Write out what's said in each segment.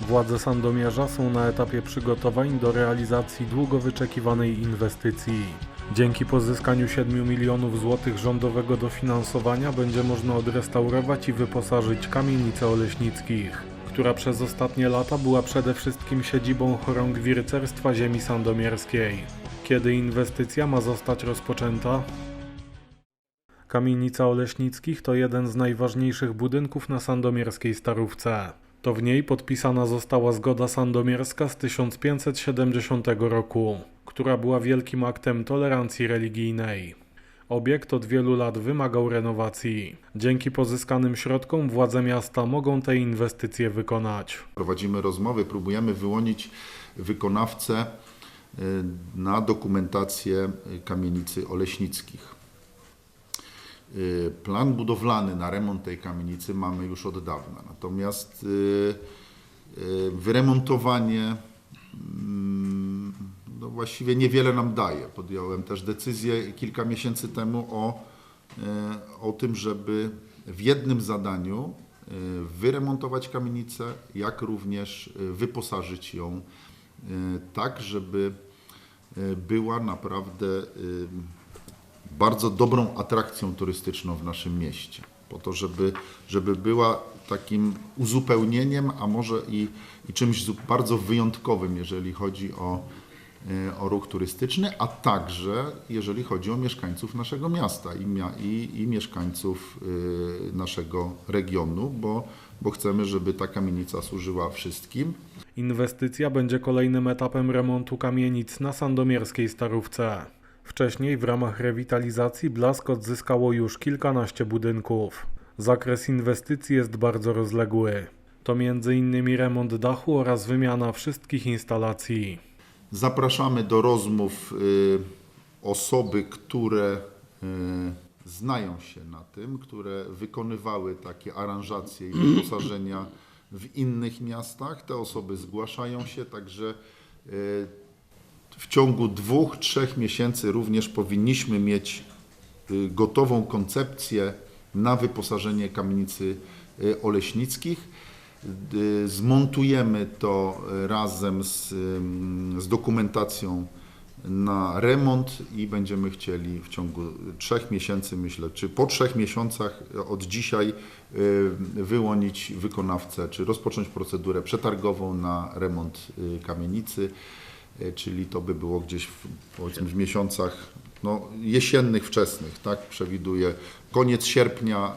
Władze Sandomierza są na etapie przygotowań do realizacji długo wyczekiwanej inwestycji. Dzięki pozyskaniu 7 milionów złotych rządowego dofinansowania będzie można odrestaurować i wyposażyć kamienicę Oleśnickich, która przez ostatnie lata była przede wszystkim siedzibą chorągwircerstwa ziemi sandomierskiej. Kiedy inwestycja ma zostać rozpoczęta? Kamienica Oleśnickich to jeden z najważniejszych budynków na sandomierskiej Starówce. To w niej podpisana została zgoda sandomierska z 1570 roku, która była wielkim aktem tolerancji religijnej. Obiekt od wielu lat wymagał renowacji. Dzięki pozyskanym środkom władze miasta mogą te inwestycje wykonać. Prowadzimy rozmowy, próbujemy wyłonić wykonawcę y, na dokumentację y, kamienicy Oleśnickich. Y, Plan budowlany na remont tej kamienicy mamy już od dawna, natomiast y, y, wyremontowanie mm, no właściwie niewiele nam daje. Podjąłem też decyzję kilka miesięcy temu o, o tym, żeby w jednym zadaniu wyremontować kamienicę, jak również wyposażyć ją tak, żeby była naprawdę bardzo dobrą atrakcją turystyczną w naszym mieście. Po to, żeby, żeby była takim uzupełnieniem, a może i, i czymś bardzo wyjątkowym, jeżeli chodzi o, e, o ruch turystyczny, a także jeżeli chodzi o mieszkańców naszego miasta i, i, i mieszkańców y, naszego regionu, bo, bo chcemy, żeby ta kamienica służyła wszystkim. Inwestycja będzie kolejnym etapem remontu kamienic na sandomierskiej Starówce. Wcześniej w ramach rewitalizacji Blask odzyskało już kilkanaście budynków. Zakres inwestycji jest bardzo rozległy. To m.in. remont dachu oraz wymiana wszystkich instalacji. Zapraszamy do rozmów y, osoby, które y, znają się na tym, które wykonywały takie aranżacje i wyposażenia w innych miastach. Te osoby zgłaszają się, także y, w ciągu dwóch, trzech miesięcy również powinniśmy mieć y, gotową koncepcję na wyposażenie kamienicy y, Oleśnickich. Y, Zmontujemy to razem z, z dokumentacją na remont i będziemy chcieli w ciągu trzech miesięcy, myślę, czy po trzech miesiącach od dzisiaj wyłonić wykonawcę, czy rozpocząć procedurę przetargową na remont kamienicy, czyli to by było gdzieś w, powiedzmy w miesiącach no, jesiennych, wczesnych, tak? Przewiduję koniec sierpnia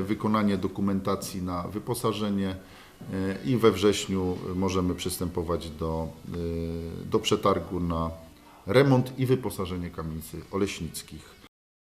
y, wykonanie dokumentacji na wyposażenie y, i we wrześniu możemy przystępować do, do przetargu na remont i wyposażenie kamienicy Oleśnickich.